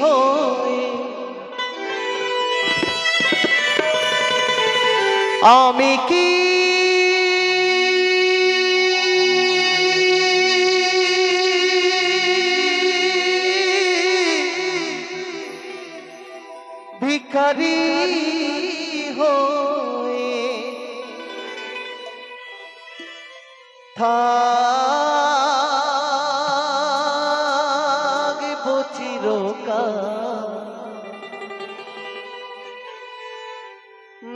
হয়ে আমি কি? ভিকারি হয়ে থাকব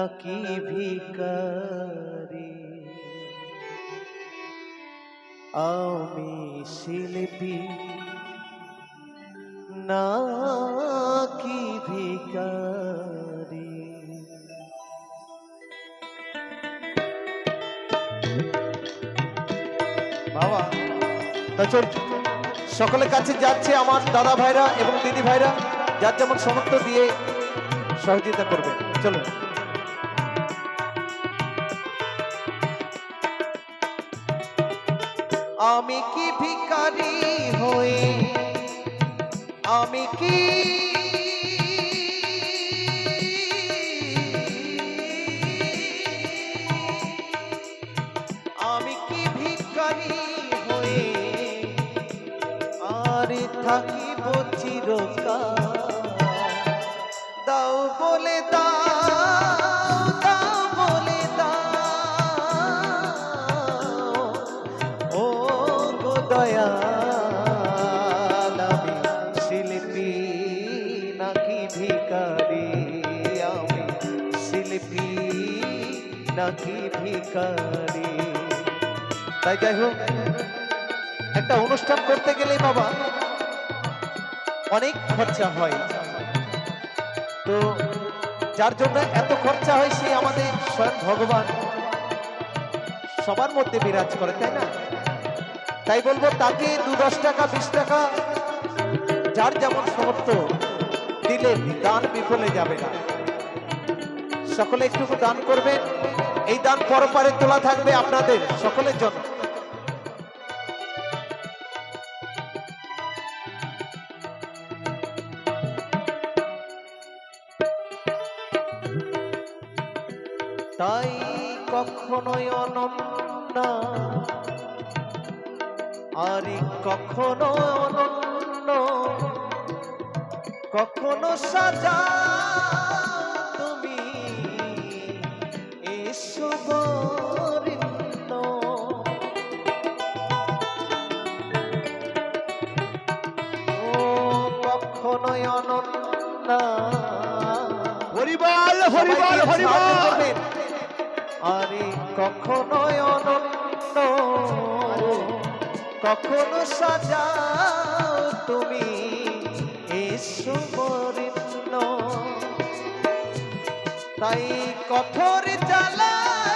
নাকি ভিকারি আমি শিল্পী নাকি ভিকারি বাবা, তা চল, সকলের কাছে যাচ্ছে আমার দাদা ভাইরা এবং দিদি ভাইরা, যার যেমন সমর্থ দিয়ে সহযোগিতা করবে। চলুন আমি কি ভিকারি হয়ে আমি কি আমি কি ভিকারি হয়ে আর থাকিব চিরকাল। ভিকারি তাই যাই হোক, একটা অনুষ্ঠান করতে গেলে বাবা, অনেক খরচা হয়। তো যার জন্য এত খরচা হয় সে আমাদের স্বয়ং ভগবান, সবার মধ্যে বিরাজ করে, তাই না? তাই বলব তাকে দু দশ টাকা, বিশ টাকা, যার যেমন সমর্থ দিলে দান বিফলে যাবে না। সকলে একটু দান করবেন। এই দান পরপারে তোলা থাকবে আপনাদের সকলের জন্য। তাই কখনোই অনন্য আর কখনো অনন্য। কখনো সাজা আরে কখনো অনন্য কখনো সাজাও তুমি এসো তাই কঠোর জ্বালাই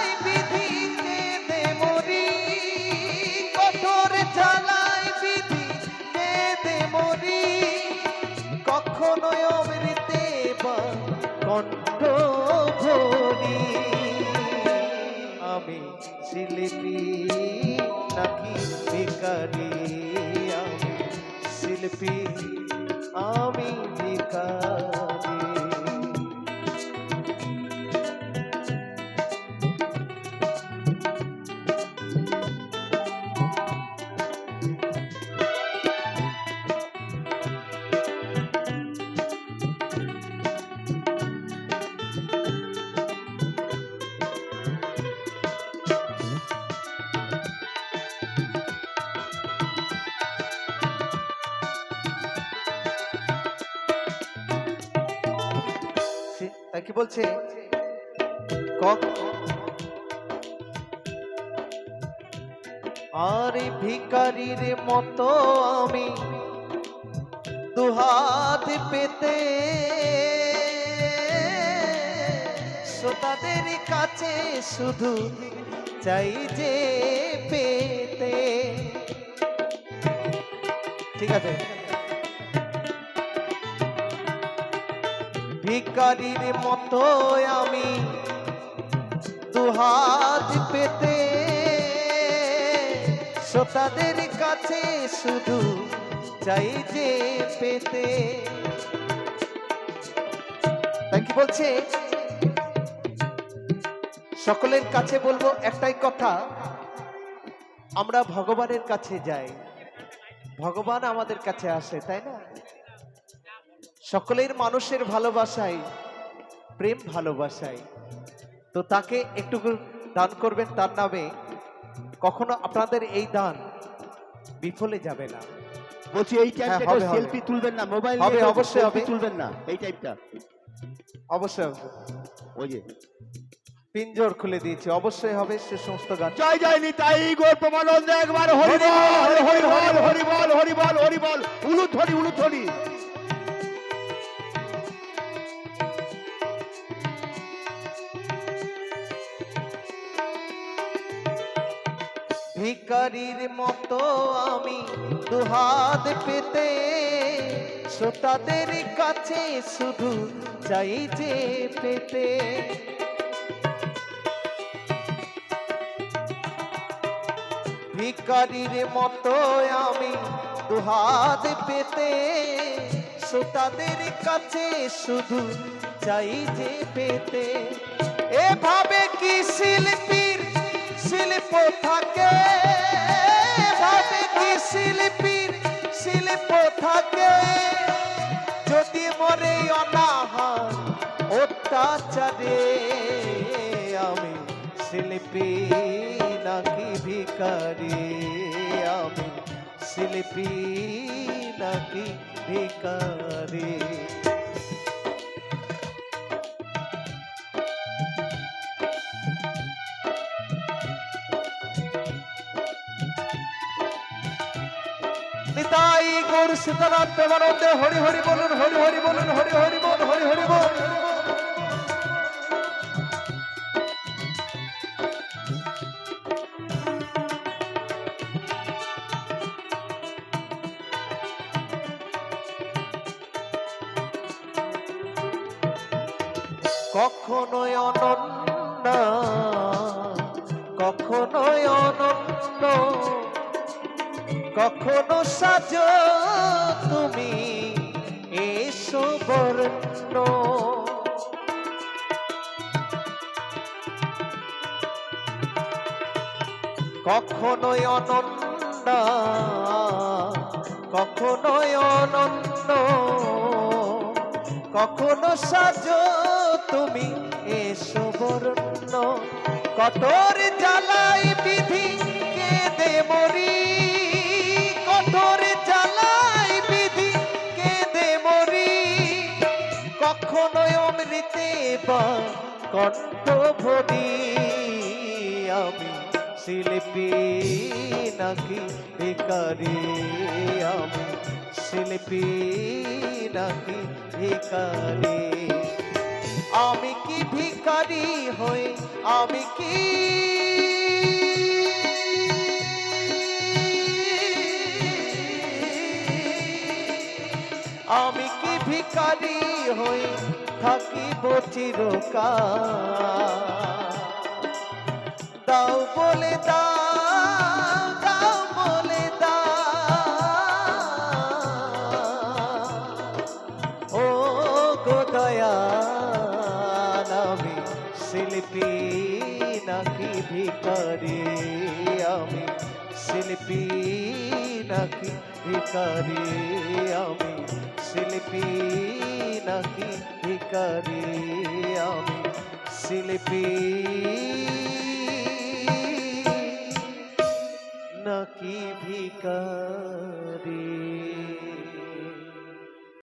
শিল্পী নাকি ভিকারি আমি শিল্পী আমি কি বলছে? কক? আর ভিকারির মতো আমি দুহাত পেতে শ্রোতাদের কাছে শুধু চাই যে পেতে। ঠিক আছে? ভিকারির মতো আমি দুহাত পেতে। শ্রোতাদের কাছে শুধু চাই যে পেতে। তাই কি বলছে? সকলের কাছে বলব একটাই কথা, আমরা ভগবানের কাছে যাই। ভগবান আমাদের কাছে আসে, তাই না? সকলের মানুষের ভালোবাসায় প্রেম ভালোবাসায়। তো তাকে একটু দান করবেন তার নামে। কখনো আপনাদের এই দান বিফলে যাবে না। বলছি এই হ্যাঁ, টাইপটা। সেলফি তুলবেন না মোবাইল হবে, অবশ্যই হবে। তুলবেন না এই টাইপটা অবশ্যই। ওই যে। পিঞ্জর খুলে দিয়েছি অবশ্যই হবে সে সমস্ত গান। জয় জয় নিতাই গোর প্রমানন্দ একবার হরি বল হরি বল হরি বল হরি বল হরি বল উলুদ ধরি ভিকারির মতো আমি দুহাত পেতে, শ্রোতাদের কাছে শুধু চাই যে পেতে। ভিকারির মতো আমি দুহাত পেতে, শ্রোতাদের কাছে শুধু চাই যে পেতে। এভাবে কি শিল্পীর শিল্প থাকে। এভাবে কি শিল্পীর শিল্প থাকে? যদি মরে অনাহার অত্যাচারে, আমি শিল্পী নাকি ভিকারি আমি শিল্পী নাকি ভিকারি গৌর সীতারাম প্রেমানন্দে হরি হরি বলুন, হরি হরি বলুন, হরি হরি বল, হরি হরি বল। কখনোই অনন্য কখনোই অনন্য। কখনো সাজ তুমি এসো বর্ণ। কখনোই অনন্য কখনোই অনন্য। কখনো সাজ তুমি এসো বর্ণ। কঠোর জ্বালাই বিধি কখনোই অমৃতে বা কণ্ঠ আমি শিল্পী নাকি ভিকারি আমি শিল্পী নাকি ভিকারি আমি কি ভিকারি হই? আমি কি আমি কি ভিকারি হই থাকিব চিরকাল। দাও বলে দাও শিল্পী নাকি ভিকারি আমি শিল্পী নাকি ভিকারি আমি শিল্পী নাকি ভিকারি আমি শিল্পী নাকি ভিকারি